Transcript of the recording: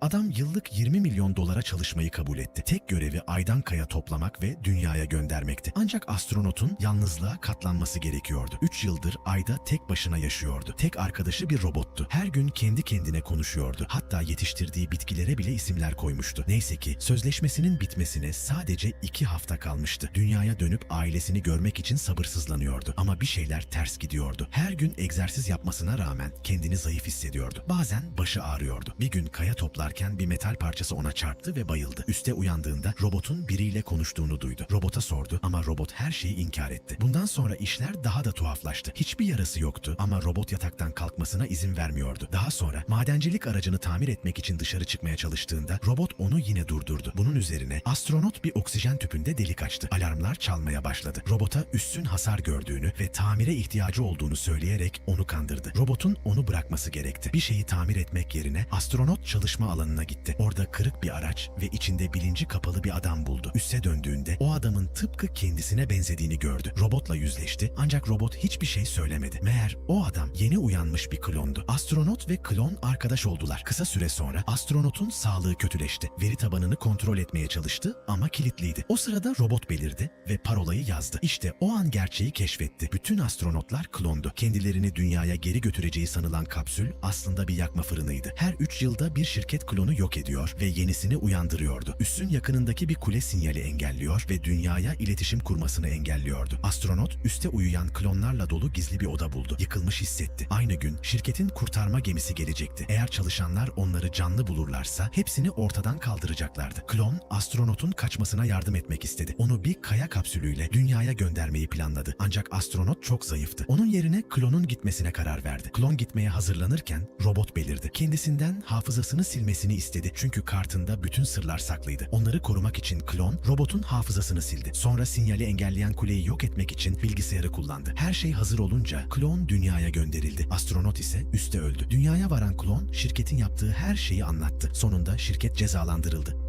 Adam yıllık 20 milyon dolara çalışmayı kabul etti. Tek görevi aydan kaya toplamak ve dünyaya göndermekti. Ancak astronotun yalnızlığa katlanması gerekiyordu. 3 yıldır ayda tek başına yaşıyordu. Tek arkadaşı bir robottu. Her gün kendi kendine konuşuyordu. Hatta yetiştirdiği bitkilere bile isimler koymuştu. Neyse ki sözleşmesinin bitmesine sadece 2 hafta kalmıştı. Dünyaya dönüp ailesini görmek için sabırsızlanıyordu. Ama bir şeyler ters gidiyordu. Her gün egzersiz yapmasına rağmen kendini zayıf hissediyordu. Bazen başı ağrıyordu. Bir gün kaya toplarken bir metal parçası ona çarptı ve bayıldı. Üste uyandığında robotun biriyle konuştuğunu duydu. Robota sordu ama robot her şeyi inkar etti. Bundan sonra işler daha da tuhaflaştı. Hiçbir yarası yoktu ama robot yataktan kalkmasına izin vermiyordu. Daha sonra madencilik aracını tamir etmek için dışarı çıkmaya çalıştığında robot onu yine durdurdu. Bunun üzerine astronot bir oksijen tüpünde delik açtı. Alarmlar çalmaya başladı. Robota üstün hasar gördüğünü ve tamire ihtiyacı olduğunu söyleyerek onu kandırdı. Robotun onu bırakması gerekti. Bir şeyi tamir etmek yerine astronot çalışma alanına gitti. Orada kırık bir araç ve içinde bilinci kapalı bir adam buldu. Üste döndüğünde o adamın tıpkı kendisine benzediğini gördü. Robotla yüzleşti ancak robot hiçbir şey söylemedi. Meğer o adam yeni uyanmış bir klondu. Astronot ve klon arkadaş oldular. Kısa süre sonra astronotun sağlığı kötüleşti. Veri tabanını kontrol etmeye çalıştı ama kilitliydi. O sırada robot belirdi ve parolayı yazdı. İşte o an gerçeği keşfetti. Bütün astronotlar klondu. Kendilerini dünyaya geri götüreceği sanılan kapsül aslında bir yakma fırınıydı. Her 3 yılda bir şirket klonu yok ediyor ve yenisini uyandırıyordu. Üssün yakınındaki bir kule sinyali engelliyor ve dünyaya iletişim kurmasını engelliyordu. Astronot üste uyuyan klonlarla dolu gizli bir oda buldu. Yıkılmış hissetti. Aynı gün şirketin kurtarma gemisi gelecekti. Eğer çalışanlar onları canlı bulurlarsa hepsini ortadan kaldıracaklardı. Klon astronotun kaçmasına yardım etmek istedi. Onu bir kaya kapsülüyle dünyaya göndermeyi planladı. Ancak astronot çok zayıftı. Onun yerine klonun gitmesine karar verdi. Klon gitmeye hazırlanırken robot belirdi. Kendisinden hafızasını silmesini istedi çünkü kartında bütün sırlar saklıydı. Onları korumak için klon robotun hafızasını sildi. Sonra sinyali engelleyen kuleyi yok etmek için bilgisayarı kullandı. Her şey hazır olunca klon dünyaya gönderildi. Astronot ise üste öldü. Dünyaya varan klon şirketin yaptığı her şeyi anlattı. Sonunda şirket cezalandırıldı.